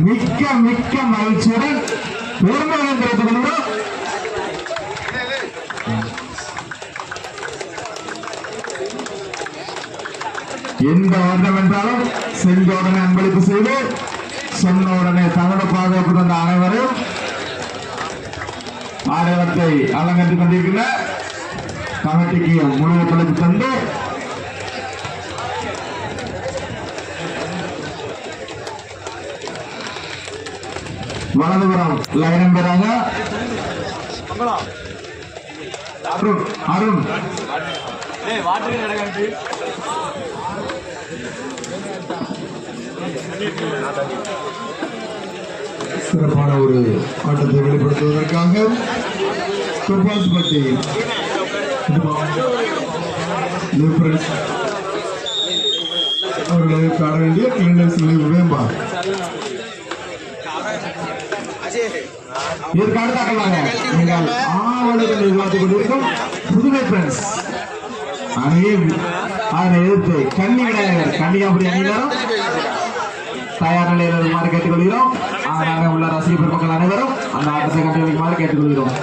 மிக்க மிக்க மகிழ்ச்சியுடன் பெருமையுடன் தெரிவித்துக் கொள்கிறோம் எந்த வருடம் என்றாலும் செஞ்ச உடனே அன்பளிப்பு செய்து சொன்ன உடனே தமிழ பாதுகாப்பு தந்த அனைவரும் ஆடவத்தை அலங்கரித்துக் கொண்டிருக்கிற கமிட்டிக்கு முழு ஒத்துழைப்பு தந்து வலதுபுறம் லைனம் பெறாங்க அருண் அருண். சிறப்பான ஒரு ஆட்டத்தை வெளிப்படுத்துவதற்காக துப்பாசிப்பட்டி லிபரல்ஸ் அவர்களுக்கு ஆட வேண்டிய கிளிண்டர்ஸ் வேம்பா இதற்கு அடுத்தாக்கலாங்க நீங்கள் ஆவலுடன் எதிர்பார்த்துக் கொண்டிருக்கும் புதுமை ஃப்ரெண்ட்ஸ் அனைவரும் அதனை எதிர்த்து கன்னி விநாயகர் கன்னியாபுரி அணியினரும் தயார் நிலையில் இருக்குமாறு கேட்டுக்கொள்கிறோம் அதனால உள்ள ரசிக பெருமக்கள் அனைவரும் அந்த ஆட்டத்தை கண்டுபிடிக்குமாறு கேட்டுக்கொள்கிறோம்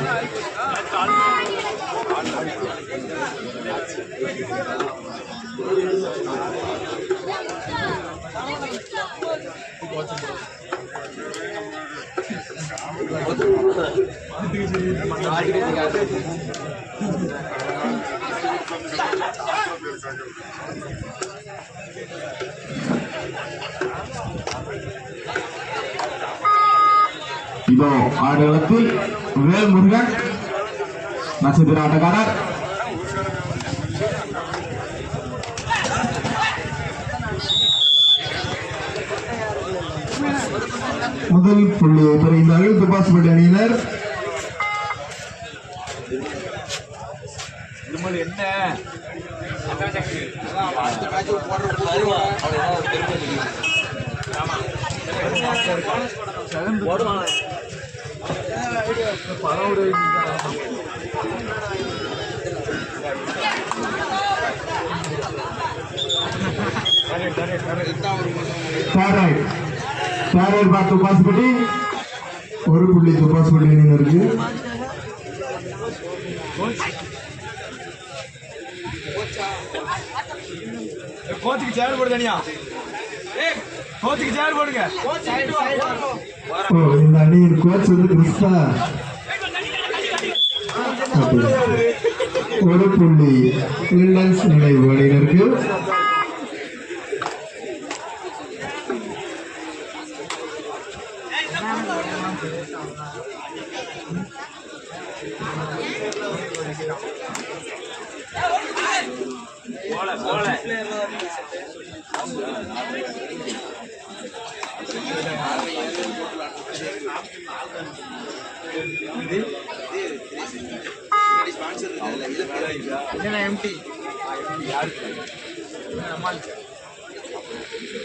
இதோ ஆடுகளத்தில் வேல் முருகன் நட்சத்திர ஆட்டக்காரர் முதல் புள்ளியை பெறுகின்றார்கள் துபாசுபட்டி அணியினர் தேர்ட் தேர்ட் பார் துபாசுபட்டி ஒரு புள்ளி துபாசுபட்டி அணியினருக்கு கோச்சுக்கு சேர் போடு தனியா. கோச்சுக்கு சேர் போடுங்க. ஓ இந்த அணியின் கோச் வந்து கிறிஸ்தா. ஒரு புள்ளி. நினைவு அணியினருக்கு.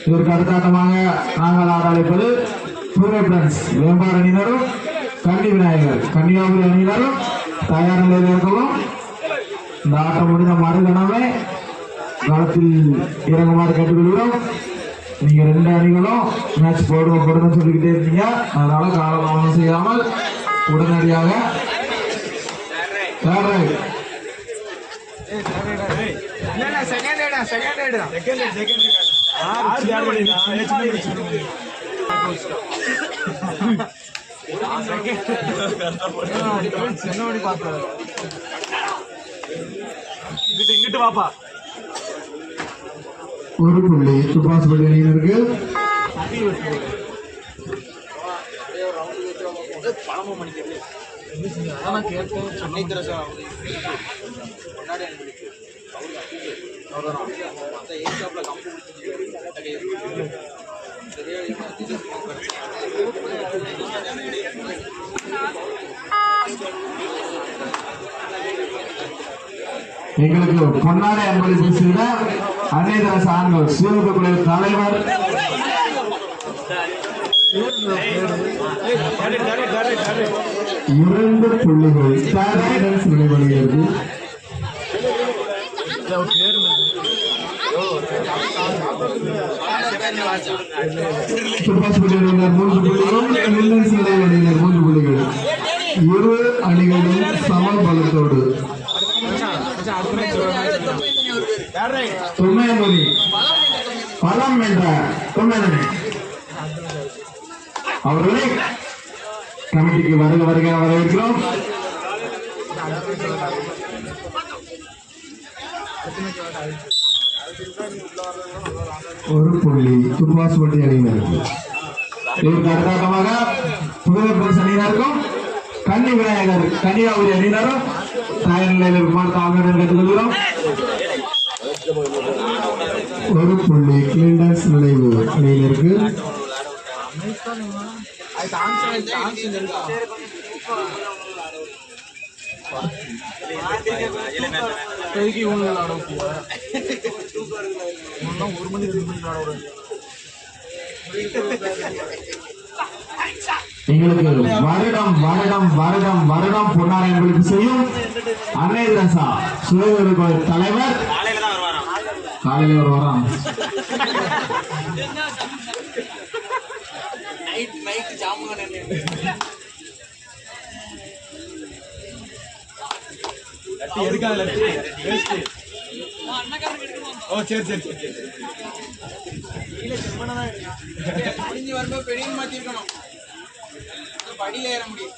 இதற்கு அடுத்தாட்டமாக நாங்கள் ஆட அழைப்பது புதுவை பிரான்ஸ் வேம்பாடு அணியினரும் கன்னி விநாயகர் கன்னியாகுமரி அணியினரும் தயார் நிலையில் இருக்கவும் இந்த ஆட்டம் முடிந்த மறுகணமே களத்தில் இறங்குமாறு கேட்டுக்கொள்கிறோம் நீங்க ரெண்டு அணிகளும் மேட்ச் போடுவோம் போடுங்கன்னு சொல்லிக்கிட்டே இருக்கீங்க அதனால காலதாமதம் செய்யாமல் உடனடியாக பாப்பா இங்கிட்டு இங்கிட்டு வாப்பா. ஒரு புள்ளி துப்பாசுபடி அணியினருக்கு எங்களுக்கு பொன்னாடை அன்பளிப்பு செய்த அன்னைதர சான்றோர் சிவக தலைவர். இரண்டு புள்ளிகள் ஸ்டார்ஸ் துப்பாக்கி அணியினர் மூன்று புள்ளிகளும் வில்லன்ஸ் நிலை மூன்று புள்ளிகள். இரு அணிகளும் சம பலத்தோடு துணையமொழி பலம் என்ற துணையணி அவர்களை கமிட்டிக்கு வருக வருக வரவேற்கிறோம். ஒரு புள்ளி துர்வாஸ் வட்டி அணியினருக்கு இதற்கு அடுத்தமாக புகழப்பிரஸ் அணியினருக்கும் கன்னி விநாயகர் கன்னியாகுமரி அணியினரும் தயார் நிலையில் விமான தாங்க கற்றுக் கொள்கிறோம். ஒரு புள்ளி கிளிண்டன்ஸ் நினைவு அணியினருக்கு. ஒரு மணி ரெண்டு மணி எங்களுக்கு வருடம் வருடம் வருடம் வருடம் பொன்னாரை எங்களுக்கு செய்யும். அன்னை ரசா சுயதொழில் தலைவர். காலையில ஒரு வரான் எடுக்காத ஓ சரி சரி சரி முடிஞ்சு வரும்போது பெரிய மாத்திருக்கணும் படியில ஏற முடியும்.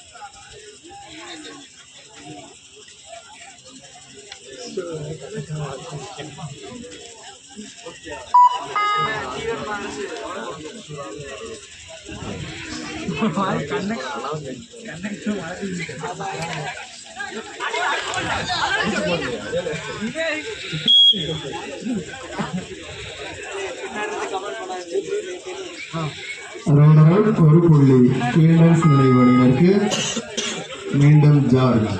ரவுண்ட் ஒரு புள்ளி கிளிண்டன்ஸ் நினைவு அணியினருக்கு மீண்டும் ஜார்ஜ்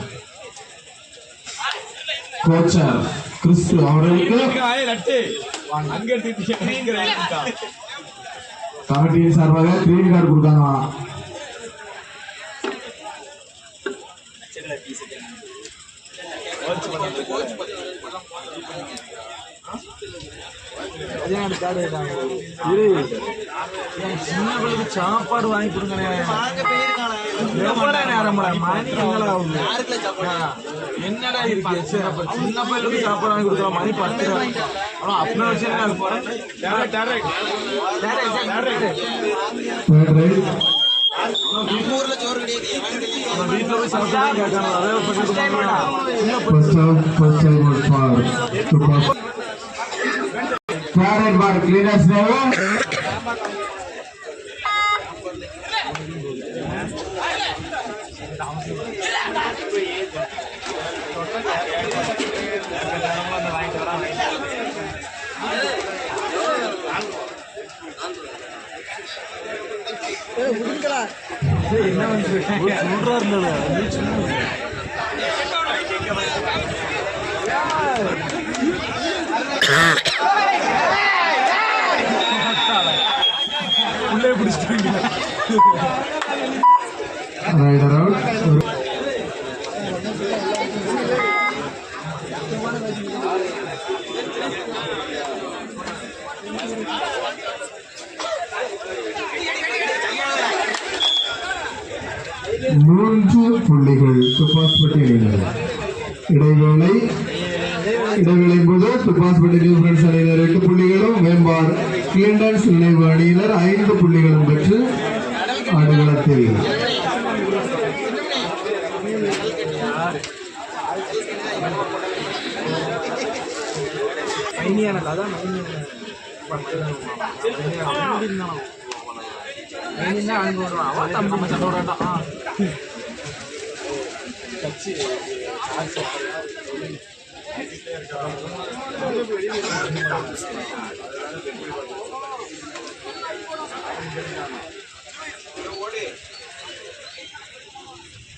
கோச்சர் கிறிஸ்து அவர்களுக்கு கமிட்டியின் சார்பாக கிரீன் கார்டு கொடுத்தாங்க சாப்பாடு வாங்கி கொடுங்கண்ணே. எவ்வளவு நேரம் மணி எங்களை ஆகுது என்னடா இருக்கு சின்ன பையனுக்கு சாப்பாடு வாங்கி கொடுக்கலாம் மணி பத்து வச்சு போறேன் First out, first out for cleaners never. என்ன வந்து சொல்றா இருந்தது உள்ளே பிடிச்சிட்டாங்க Rider out. மூன்று புள்ளிகள் துப்பாஸ்பட்டி அணியினர் இடைவேளை இடைவேளை போது டிஃபரன்ஸ் அணியினர் எட்டு புள்ளிகளும் மேம்பார் கிளிண்டன்ஸ் நினைவு அணியினர். ஐந்து புள்ளிகளும் பெற்று ஆடுகளத்தில் மைனியானது இதுக்கு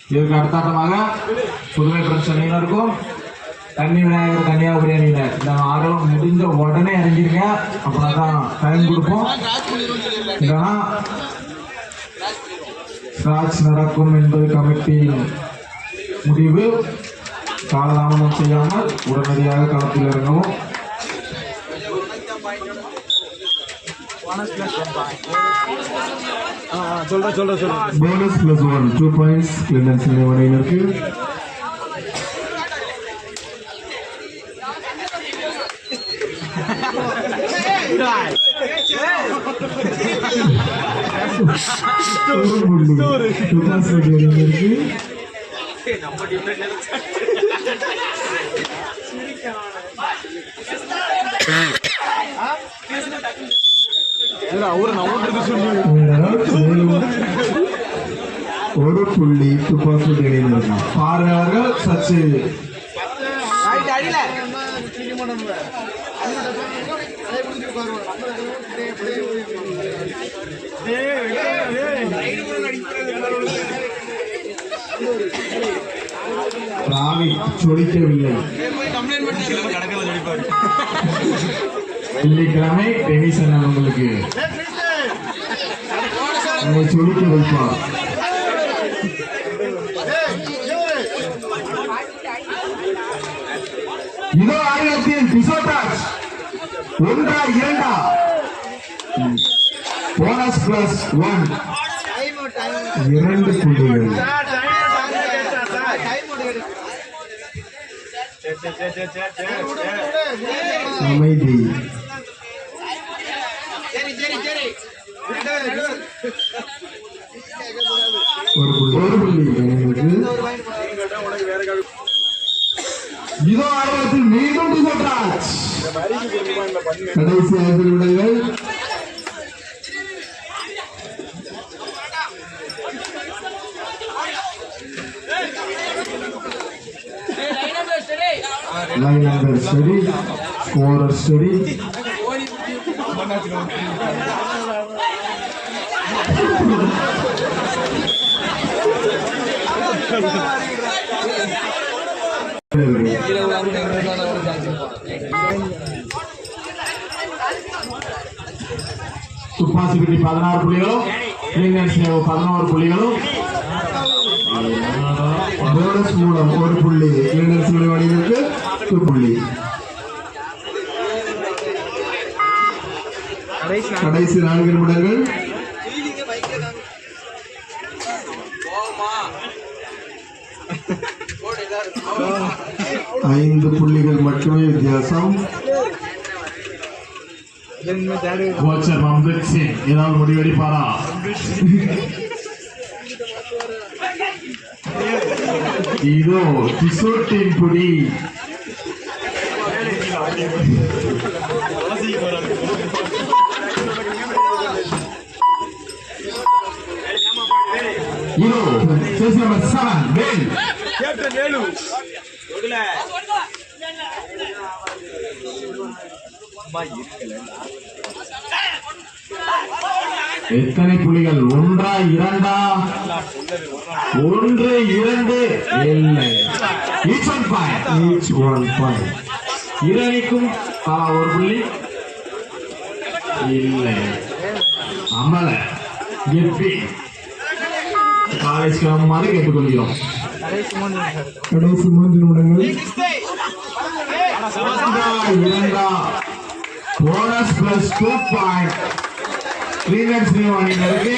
இதற்கு அடுத்தாட்டமாக புதுமை பிரஸ் அணியினருக்கும் தண்ணி விநாயகர் கன்னியாகுமரி அணியினர் இந்த ஆர்வம் முடிஞ்ச உடனே இறங்கிருங்க அப்படின்னா தான் டைம் கொடுப்போம். இல்லைன்னா ஸ்கிராட்ச் நடக்கும் என்பது கமிட்டியின் முடிவு. காலதாமதம் செய்யாமல் உடனடியாக களத்தில் இறங்கவும் போனஸ் பிளஸ் ஒன் பாயிண்ட் சொல்ற சொல்ற சொல்ற bonus plus one two points கிளினன்ஸ் நிறுவனத்தினருக்கு ஒரு புள்ளி துபாஸ் அணியினருக்கு இல்ல அவரு நம்ம சொல்லி மேலும் ஒரு புள்ளி துப்பாக்கி அணியினருக்கு பார்வையாளர்கள் சற்று அடியில ராவி சொலிக்கவில்லை கம்ப்ளைண்ட் பண்ணி வெள்ளிக்கிழமை டென்னிஸ் அண்ணன் உங்களுக்கு உங்களை சொலிக்க வைப்பார் இதோ ஆயிரத்தில் பிசோட்டாஸ் ஒன்றா இரண்டா போனஸ் பிளஸ் ஒன் இரண்டு புள்ளிகள் அமைதி சரி சரி. இதோ ஆரம்பத்தில் மீண்டும் பிசோட்டாஸ் கடைசி ஐந்து நிமிடங்கள் லைன் நம்பர் சரி ஸ்கோரர் சரி துப்பாசிப்பட்டி பதினாறு புள்ளிகளும் இளைஞர் பதினோரு புள்ளிகளும் போனஸ் மூலம் ஒரு புள்ளி. இளைஞர் சிலை அணியினருக்கு புள்ளி. கடைசி நான்கு நிமிடங்கள். ஐந்து புள்ளிகள் மட்டுமே வித்தியாசம். கோச்சர் அம்ரித் சிங் ஏதாவது முடிவெடுப்பாரா? இதோ கிஷோட்டின் புடி சேஸ் நம்பர் செவன் வேல் கேப்டன் வேலு எத்தனை புள்ளிகள் ஒன்றா இரண்டா? ஒன்று இரண்டு. இல்லை. Each one point each one point இரணிக்கும் தலா ஒரு புள்ளி. இல்லை. அமல. எப்பி காலேஜ் கிளம்புமாறு கேட்டுக்கொள்கிறோம் கடைசி மூணு நிமிஷம் கடைசி மூன்று நிமிடங்கள் ஒன்றா இரண்டா போனஸ் பிளஸ் டூ பாயிண்ட் கிளீனர் ஸ்ரீவாணியினருக்கு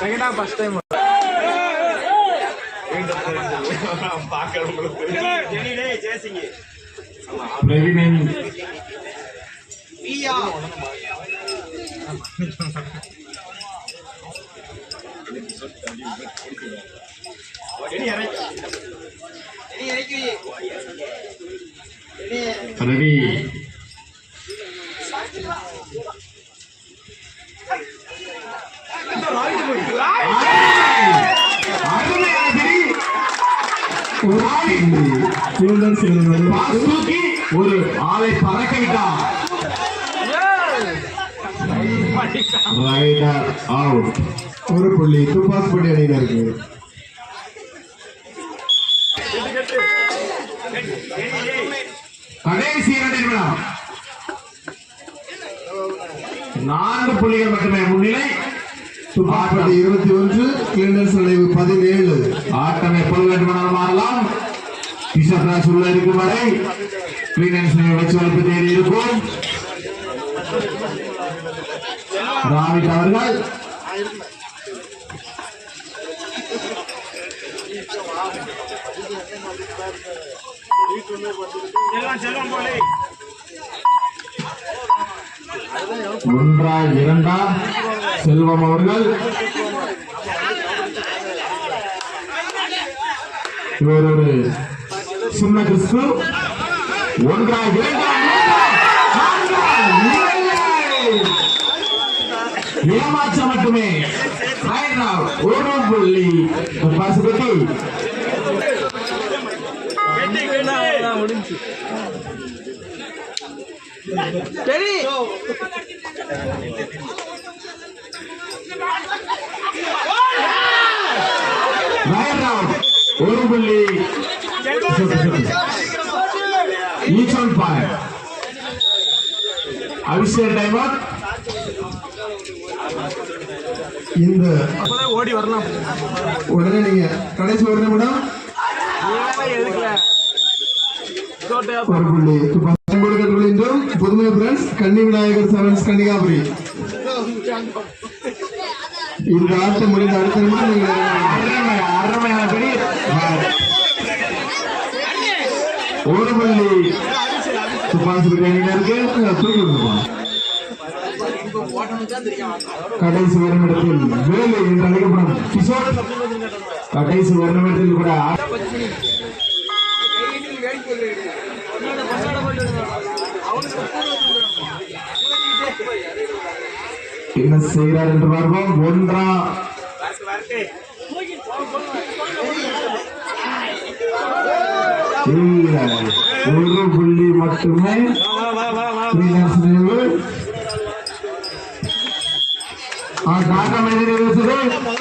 செகண்ட் ஹாஃப் ஃபர்ஸ்ட் டைம் பிரவீனின் பியா நீ இறக்கி வை. ரெடி அருமையான பிடி. ஒரு ஆளை பறக்க விட்டார் ரைடர் அவுட் ஒரு புள்ளி துப்பாஸ் படி அணியினருக்கு. கடைசி இரண்டு நிமிடம். நான்கு புள்ளிகள் மட்டுமே முன்னிலை. துப்பாக்கி இருபத்தி ஒன்று கிளீனர்ஸ் நிலைவு பதினேழு. ஆட்டம் எப்பொழுது வேண்டுமானால் மாறலாம். பிஷப் உள்ள இருக்கும் வரை கிளீனன்ஸ் வச்சு வைப்பு தேடி இருக்கும். ராவிட் அவர்கள் ஒன்றா இரண்டா செல்வம் அவர்கள் இவர் ஒரு சின்ன கிறிஸ்து. ஒன்றா இரண்டா மூன்றா, நான்கா, இல்லை. ஏமாற்றம் மட்டுமே. ஒரு புள்ளி பசுபதி முடிஞ்சு சரி ஒரு புள்ளி each one point Abhishek timer இந்த ஓடி வரலாம். உடனே நீங்க கடைசி ஒரு நிமிடம். ஒரு புள்ளி. புதுமை கன்னி விநாயகர் செவன்ஸ் கன்னிகாபுரி. இந்த ஆட்டம் முடிந்த அடுத்த நிமிடம் அருமை அருமையான ஒரு புள்ளி. பிரியாணியினருக்கு தூக்கி விடுவோம் கடைசி வருமிடத்தில் வேலு என்று அழைக்கப்படும் கிஷோர். கடைசி வருமிடத்தில் கூட என்ன செய்கிறார் என்று பார்ப்போம். ஒன்றா இல்லை ஒரு புள்ளி மட்டுமே ஃப்ரீலான்ஸ் நினைவு ஆ காரணம் என்ன